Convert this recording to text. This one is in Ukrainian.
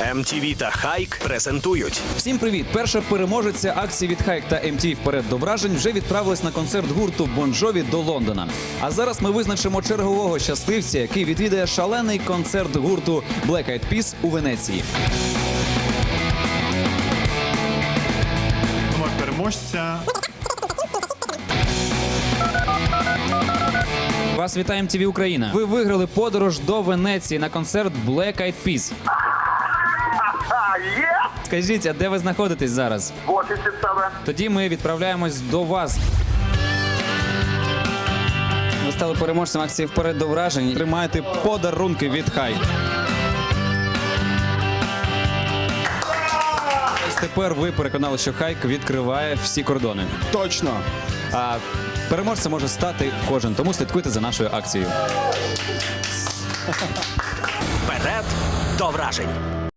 MTV та Хайк презентують Всім привіт! Перша переможеця акції від Хайк та MTV вперед до вражень вже відправилась на концерт гурту Бонжові до Лондона. А зараз ми визначимо чергового щасливця, який відвідає шалений концерт гурту Black Eyed Peas у Венеції. Номер переможця. Вас вітає MTV Україна. Ви виграли подорож до Венеції на концерт Black Eyed Peas. Скажіть, а де ви знаходитесь зараз? В офісі себе. Тоді ми відправляємось до вас. Ви стали переможцем акції вперед до вражень. Тримаєте подарунки від Хайк. Ось Тепер ви переконали, що Хайк відкриває всі кордони. Точно. А переможцем може стати кожен, тому слідкуйте за нашою акцією. вперед до вражень.